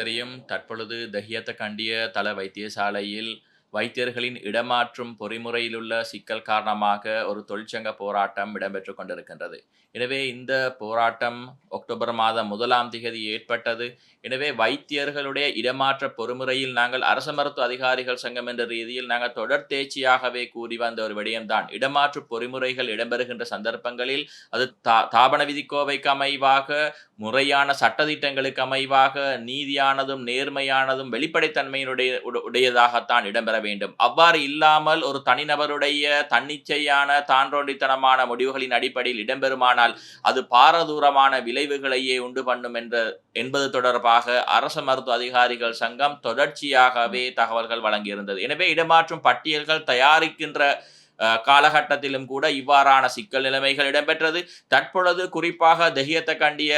தெரியும். தற்பொழுது தஹியத்த கண்டிய தல வைத்தியசாலையில் வைத்தியர்களின் இடமாற்றும் பொறிமுறையிலுள்ள சிக்கல் காரணமாக ஒரு தொழிற்சங்க போராட்டம் இடம்பெற்று கொண்டிருக்கின்றது. எனவே இந்த போராட்டம் அக்டோபர் மாதம் முதலாம் திகதி ஏற்பட்டது. எனவே வைத்தியர்களுடைய இடமாற்ற பொறிமுறையில் நாங்கள் அரச மருத்துவ அதிகாரிகள் சங்கம் என்ற ரீதியில் நாங்கள் தொடர் தேர்ச்சியாகவே கூறி வந்த ஒரு விடயம்தான். இடமாற்று பொறிமுறைகள் இடம்பெறுகின்ற சந்தர்ப்பங்களில் அது தா தாபன விதிக்கோவைக்கு அமைவாக முறையான சட்டதிட்டங்களுக்கு அமைவாக நீதியானதும் நேர்மையானதும் வெளிப்படைத்தன்மையினுடைய உடையதாகத்தான் இடம்பெற வேண்டும். அவ்வாறு இல்லாமல் ஒரு தனிநபருடைய தன்னிச்சையான தான்றோண்டித்தனமான முடிவுகளின் அடிப்படையில் இடம்பெறுமானால் அது பாரதூரமான விளைவுகளையே உண்டு பண்ணும் என்ற என்பது தொடர்பாக அரச மருத்துவ அதிகாரிகள் சங்கம் தொடர்ச்சியாகவே தகவல்கள் வழங்கியிருந்தது. எனவே இடமாற்றும் பட்டியல்கள் தயாரிக்கின்ற காலகட்டத்திலும் கூட இவ்வாறான சிக்கல் நிலைமைகள் இடம்பெற்றது. தற்பொழுது குறிப்பாக தெஹியத்தை கண்டிய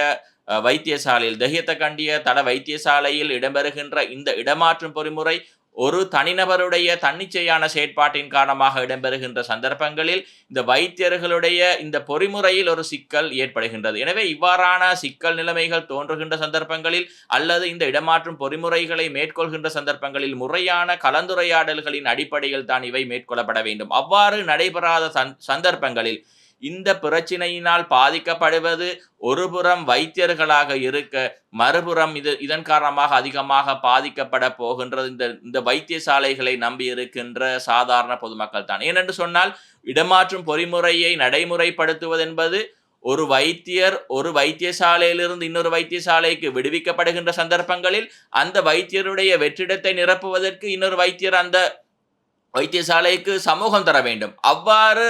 அஹ், வைத்தியசாலையில் தெஹியத்தை கண்டிய தட வைத்தியசாலையில் இடம்பெறுகின்ற இந்த இடமாற்றும் பொறிமுறை ஒரு தனிநபருடைய தன்னிச்சையான செயற்பாட்டின் காரணமாக இடம்பெறுகின்ற சந்தர்ப்பங்களில் இந்த வைத்தியர்களுடைய இந்த பொறிமுறையில் ஒரு சிக்கல் ஏற்படுகின்றது. எனவே இவ்வாறான சிக்கல் நிலைமைகள் தோன்றுகின்ற சந்தர்ப்பங்களில் அல்லது இந்த இடமாற்றும் பொறிமுறைகளை மேற்கொள்கின்ற சந்தர்ப்பங்களில் முறையான கலந்துரையாடல்களின் அடிப்படையில் தான் இவை மேற்கொள்ளப்பட வேண்டும். அவ்வாறு நடைபெறாத சந்- சந்தர்ப்பங்களில் இந்த பிரச்சினையினால் பாதிக்கப்படுவது ஒருபுறம் வைத்தியர்களாக இருக்க மறுபுறம் இது இதன் காரணமாக அதிகமாக பாதிக்கப்பட போகின்றது. இந்த இந்த வைத்தியசாலைகளை நம்பி இருக்கின்ற சாதாரண பொதுமக்கள் தான். ஏனென்று சொன்னால் இடமாற்றும் பொறிமுறையை நடைமுறைப்படுத்துவது என்பது ஒரு வைத்தியர் ஒரு வைத்தியசாலையிலிருந்து இன்னொரு வைத்தியசாலைக்கு விடுவிக்கப்படுகின்ற சந்தர்ப்பங்களில் அந்த வைத்தியருடைய வெற்றிடத்தை நிரப்புவதற்கு இன்னொரு வைத்தியர் அந்த வைத்தியசாலைக்கு சமூகம் தர வேண்டும். அவ்வாறு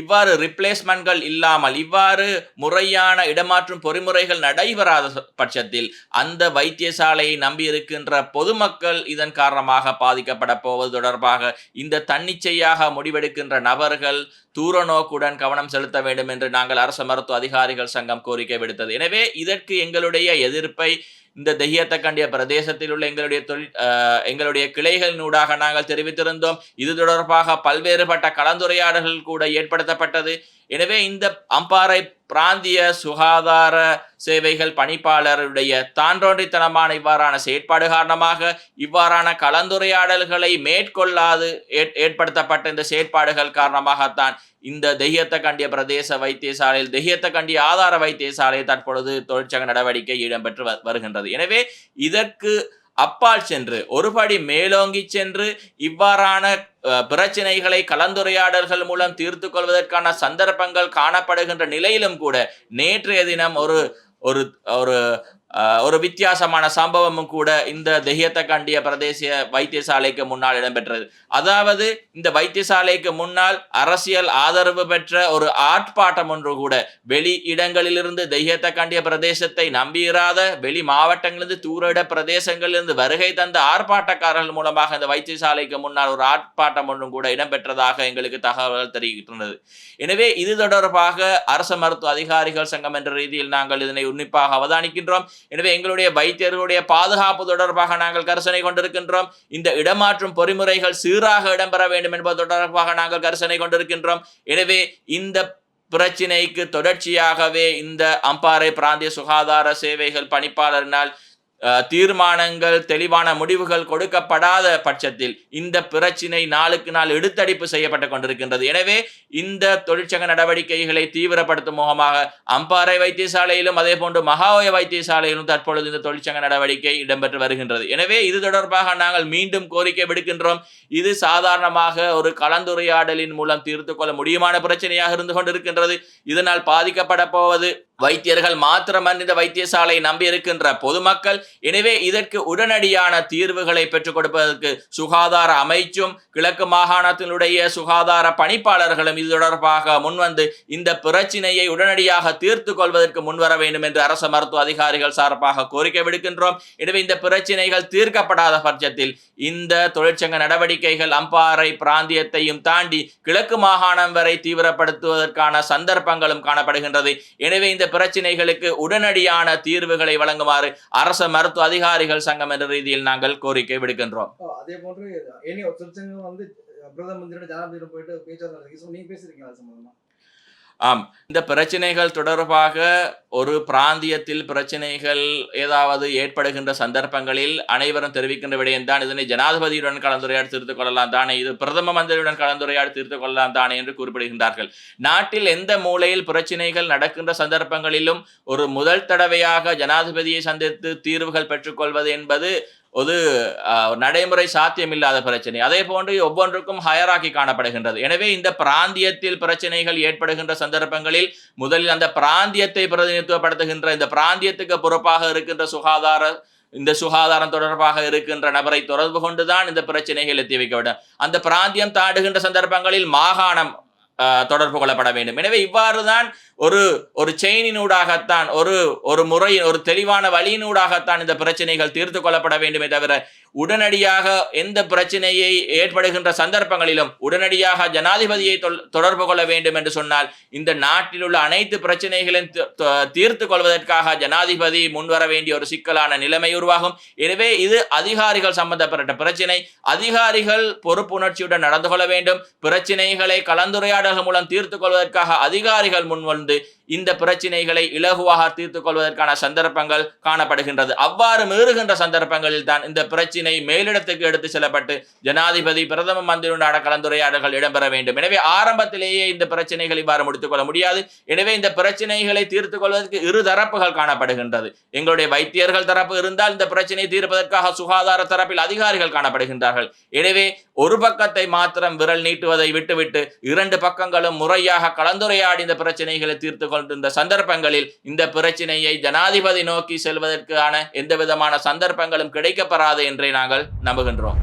இவ்வாறு ரிப்ளேஸ்மெண்ட்கள் இல்லாமல் இவ்வாறு முறையான இடமாற்றும் பொறிமுறைகள் நடைபெறாத பட்சத்தில் அந்த வைத்தியசாலையை நம்பி இருக்கின்ற பொதுமக்கள் இதன் காரணமாக பாதிக்கப்பட போவது தொடர்பாக இந்த தன்னிச்சையாக முடிவெடுக்கின்ற நபர்கள் தூர நோக்குடன் கவனம் செலுத்த வேண்டும் என்று நாங்கள் அரசு மருத்துவ அதிகாரிகள் சங்கம் கோரிக்கை விடுத்தது. எனவே இதற்கு எங்களுடைய எதிர்ப்பை இந்த தெஹியத்தக்கண்டிய பிரதேசத்தில் உள்ள எங்களுடைய தொழில் எங்களுடைய கிளைகளினூடாக நாங்கள் தெரிவித்திருந்தோம். இது தொடர்பாக பல்வேறுபட்ட கலந்துரையாடல்கள் கூட ஏற்படுத்தப்பட்டது. எனவே இந்த அம்பாறை பிராந்திய சுகாதார சேவைகள் பணிப்பாளருடைய தான்றோன்றித்தனமான இவ்வாறான செயற்பாடு காரணமாக இவ்வாறான கலந்துரையாடல்களை மேற்கொள்ளாது ஏற்- ஏற்படுத்தப்பட்ட இந்த செயற்பாடுகள் காரணமாகத்தான் இந்த தெய்யத்தை கண்டிய பிரதேச வைத்தியசாலையில் தெய்யத்தை கண்டிய ஆதார வைத்தியசாலை தற்பொழுது தொழிற்சங்க நடவடிக்கை இடம்பெற்று வ- வருகின்றது. எனவே இதற்கு அப்பால் சென்று ஒருபடி மேலோங்கி சென்று இவ்வாறான அஹ், பிரச்சனைகளை கலந்துரையாடல்கள் மூலம் தீர்த்து கொள்வதற்கான சந்தர்ப்பங்கள் காணப்படுகின்ற நிலையிலும் கூட நேற்றைய தினம் ஒரு ஒரு ஒரு ஒரு வித்தியாசமான சம்பவமும் கூட இந்த தெஹியத்த கண்டிய பிரதேசிய வைத்தியசாலைக்கு முன்னால் இடம்பெற்றது. அதாவது இந்த வைத்தியசாலைக்கு முன்னால் அரசியல் ஆதரவு பெற்ற ஒரு ஆர்ப்பாட்டம் ஒன்று கூட வெளி இடங்களிலிருந்து தெய்யத்த கண்டிய பிரதேசத்தை நம்பியிராத வெளி மாவட்டங்களிலிருந்து தூரட பிரதேசங்களிலிருந்து வருகை தந்த ஆர்ப்பாட்டக்காரர்கள் மூலமாக இந்த வைத்தியசாலைக்கு முன்னால் ஒரு ஆர்ப்பாட்டம் ஒன்றும் கூட இடம்பெற்றதாக எங்களுக்கு தகவல்கள் தெரிவிக்கின்றது. எனவே இது தொடர்பாக அரச மருத்துவ அதிகாரிகள் சங்கம் என்ற ரீதியில் நாங்கள் இதனை உன்னிப்பாக அவதானிக்கின்றோம். எனவே எங்களுடைய வைத்தியர்களுடைய பாதுகாப்பு தொடர்பாக நாங்கள் கரிசனை கொண்டிருக்கின்றோம். இந்த இடமாற்றும் பொறிமுறைகள் சீராக இடம்பெற வேண்டும் என்பது தொடர்பாக நாங்கள் கரிசனை கொண்டிருக்கின்றோம். எனவே இந்த பிரச்சினைக்கு தொடர்ச்சியாகவே இந்த அம்பாறை பிராந்திய சுகாதார சேவைகள் பணிப்பாளரினால் தீர்மானங்கள் தெளிவான முடிவுகள் கொடுக்கப்படாத பட்சத்தில் இந்த பிரச்சினை நாளுக்கு நாள் எடுத்தடிப்பு செய்யப்பட்டு கொண்டிருக்கின்றது. எனவே இந்த தொழிற்சங்க நடவடிக்கைகளை தீவிரப்படுத்தும் முகமாக அம்பாறை வைத்தியசாலையிலும் அதே போன்று மகாவய வைத்தியசாலையிலும் தற்பொழுது இந்த தொழிற்சங்க நடவடிக்கை இடம்பெற்று வருகின்றது. எனவே இது தொடர்பாக நாங்கள் மீண்டும் கோரிக்கை விடுக்கின்றோம். இது சாதாரணமாக ஒரு கலந்துரையாடலின் மூலம் தீர்த்து கொள்ள முடியுமான பிரச்சனையாக இருந்து கொண்டிருக்கின்றது. இதனால் பாதிக்கப்பட போவது வைத்தியர்கள் மாத்திரமன்று இந்த வைத்தியசாலை நம்பி இருக்கின்ற பொதுமக்கள் எனவே இதற்கு உடனடியான தீர்வுகளை பெற்றுக் கொடுப்பதற்கு சுகாதார அமைச்சும் கிழக்கு மாகாணத்தினுடைய சுகாதார பணிப்பாளர்களும் இது தொடர்பாக முன்வந்து இந்த பிரச்சினையை உடனடியாக தீர்த்து கொள்வதற்கு முன்வர வேண்டும் என்று அரச மருத்துவ அதிகாரிகள் சார்பாக கோரிக்கை விடுக்கின்றோம். எனவே இந்த பிரச்சினைகள் தீர்க்கப்படாத பட்சத்தில் இந்த தொழிற்சங்க நடவடிக்கைகள் அம்பாறை பிராந்தியத்தையும் தாண்டி கிழக்கு மாகாணம் வரை தீவிரப்படுத்துவதற்கான சந்தர்ப்பங்களும் காணப்படுகின்றது. எனவே இந்த பிரச்சினைகளுக்கு உடனடியான தீர்வுகளை வழங்குமாறு அரச மருத்துவ அதிகாரிகள் சங்கம் என்ற ரீதியில் நாங்கள் கோரிக்கை விடுக்கின்றோம். அதே போன்று ஏனைய வந்து பிரதம மந்திரியோட ஜனாதிபதியோட போயிட்டு பேச்சுவார்த்தை நீங்க பேசுறீங்களா சம்பந்தமா? ஆம். இந்த பிரச்சனைகள் தொடர்பாக ஒரு பிராந்தியத்தில் பிரச்சனைகள் ஏதாவது ஏற்படுகின்ற சந்தர்ப்பங்களில் அனைவரும் தெரிவிக்கின்ற விடயம்தான். இதனை ஜனாதிபதியுடன் கலந்துரையாடி தீர்த்துக் கொள்ளலாம் தானே? இது பிரதம மந்திரியுடன் கலந்துரையாடி தீர்த்துக் கொள்ளலாம் தானே என்று குறிப்பிடுகின்றார்கள். நாட்டில் எந்த மூலையில் பிரச்சனைகள் நடக்கின்ற சந்தர்ப்பங்களிலும் ஒரு முதல் தடவையாக ஜனாதிபதியை சந்தித்து தீர்வுகள் பெற்றுக்கொள்வது என்பது ஒரு நடைமுறை சாத்தியமில்லாத பிரச்சனை. அதே போன்று ஒவ்வொன்றுக்கும் ஹயராக்கி காணப்படுகின்றது. எனவே இந்த பிராந்தியத்தில் பிரச்சனைகள் ஏற்படுகின்ற சந்தர்ப்பங்களில் முதலில் அந்த பிராந்தியத்தை பிரதிநிதித்துவப்படுத்துகின்ற இந்த பிராந்தியத்துக்கு பொறுப்பாக இருக்கின்ற சுகாதார இந்த சுகாதாரம் தொடர்பாக இருக்கின்ற நபரை தொடர்பு கொண்டுதான் இந்த பிரச்சனைகள் எத்தி வைக்க வேண்டும். அந்த பிராந்தியம் தாண்டுகின்ற சந்தர்ப்பங்களில் மாகாணம் தொடர்பு கொள்ளப்பட வேண்டும். எனவே இவ்வாறுதான் ஒரு ஒரு செயினினூடாகத்தான் ஒரு ஒரு முறை ஒரு தெளிவான வழியினூடாகத்தான் இந்த பிரச்சனைகள் தீர்த்து கொள்ளப்பட வேண்டுமே தவிர உடனடியாக எந்த பிரச்சனையை ஏற்படுகின்ற சந்தர்ப்பங்களிலும் உடனடியாக ஜனாதிபதியை தொடர்பு கொள்ள வேண்டும் என்று சொன்னால் இந்த நாட்டில் உள்ள அனைத்து பிரச்சனைகளையும் தீர்த்து கொள்வதற்காக ஜனாதிபதி முன்வர வேண்டிய ஒரு சிக்கலான நிலைமை உருவாகும். எனவே இது அதிகாரிகள் சம்பந்தப்பட்ட பிரச்சனை. அதிகாரிகள் பொறுப்புணர்ச்சியுடன் நடந்து கொள்ள வேண்டும். பிரச்சனைகளை கலந்துரையாடல்கள் மூலம் தீர்த்து கொள்வதற்காக அதிகாரிகள் முன்வந்து இந்த பிரச்சனைகளை இலகுவாக தீர்த்து கொள்வதற்கான சந்தர்ப்பங்கள் காணப்படுகின்றது. அவ்வாறு மீறுகின்ற சந்தர்ப்பங்களில் தான் இந்த பிரச்சினை மேலிடத்துக்கு எடுத்து செல்லப்பட்டு ஜனாதிபதி பிரதம மந்திரியுடனான கலந்துரையாடல்கள் இடம்பெற வேண்டும். எனவே ஆரம்பத்திலேயே இந்த பிரச்சனைகள் இவ்வாறு முடித்துக் கொள்ள முடியாது. எனவே இந்த பிரச்சனைகளை தீர்த்து கொள்வதற்கு இரு தரப்புகள் காணப்படுகின்றது. எங்களுடைய வைத்தியர்கள் தரப்பு இருந்தால் இந்த பிரச்சனையை தீர்ப்பதற்காக சுகாதார தரப்பில் அதிகாரிகள் காணப்படுகின்றார்கள். எனவே ஒரு பக்கத்தை மாத்திரம் விரல் நீட்டுவதை விட்டுவிட்டு இரண்டு பக்கங்களும் முறையாக கலந்துரையாடி இந்த பிரச்சனைகளை தீர்த்து கொண்டிருந்த சந்தர்ப்பங்களில் இந்த பிரச்சனையை ஜனாதிபதி நோக்கி செல்வதற்கான எந்த விதமான சந்தர்ப்பங்களும் கிடைக்கப்பெறாது என்றே நாங்கள் நம்புகின்றோம்.